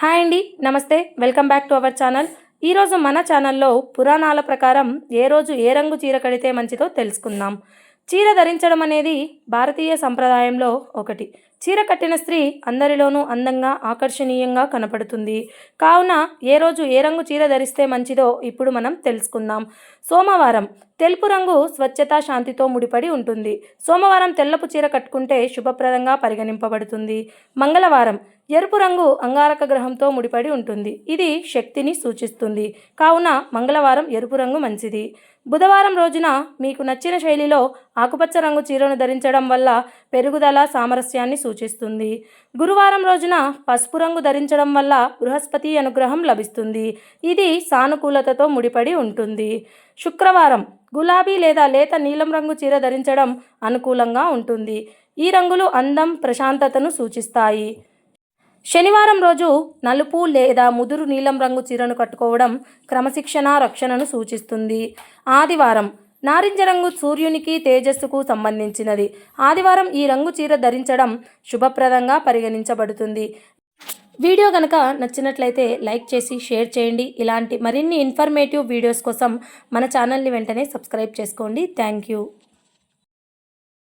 Hi అండి నమస్తే. Welcome back to our channel. ఈరోజు మన ఛానల్లో పురాణాల ప్రకారం ఏ రోజు ఏ రంగు చీర కడితే మంచిదో తెలుసుకుందాం. చీర ధరించడం అనేది భారతీయ సంప్రదాయంలో ఒకటి. చీర కట్టిన స్త్రీ అందరిలోనూ అందంగా ఆకర్షణీయంగా కనపడుతుంది. కావున ఏ రోజు ఏ రంగు చీర ధరిస్తే మంచిదో ఇప్పుడు మనం తెలుసుకుందాం. సోమవారం తెలుపు రంగు స్వచ్ఛత శాంతితో ముడిపడి ఉంటుంది. సోమవారం తెల్లపు చీర కట్టుకుంటే శుభప్రదంగా పరిగణింపబడుతుంది. మంగళవారం ఎరుపు రంగు అంగారక గ్రహంతో ముడిపడి ఉంటుంది. ఇది శక్తిని సూచిస్తుంది. కావున మంగళవారం ఎరుపు రంగు మంచిది. బుధవారం రోజున మీకు నచ్చిన శైలిలో ఆకుపచ్చ రంగు చీరను ధరించడం వల్ల పెరుగుదల సామరస్యాన్ని సూచిస్తుంది. గురువారం రోజున పసుపు రంగు ధరించడం వల్ల బృహస్పతి అనుగ్రహం లభిస్తుంది. ఇది సానుకూలతతో ముడిపడి ఉంటుంది. శుక్రవారం గులాబీ లేదా లేత నీలం రంగు చీర ధరించడం అనుకూలంగా ఉంటుంది. ఈ రంగులు అందం ప్రశాంతతను సూచిస్తాయి. శనివారం రోజు నలుపు లేదా ముదురు నీలం రంగు చీరను కట్టుకోవడం క్రమశిక్షణ రక్షణను సూచిస్తుంది. ఆదివారం నారింజ రంగు సూర్యునికి తేజస్సుకు సంబంధించినది. ఆదివారం ఈ రంగు చీర ధరించడం శుభప్రదంగా పరిగణించబడుతుంది. వీడియో కనుక నచ్చినట్లయితే లైక్ చేసి షేర్ చేయండి. ఇలాంటి మరిన్ని ఇన్ఫర్మేటివ్ వీడియోస్ కోసం మన ఛానల్ని వెంటనే సబ్స్క్రైబ్ చేసుకోండి. Thank you.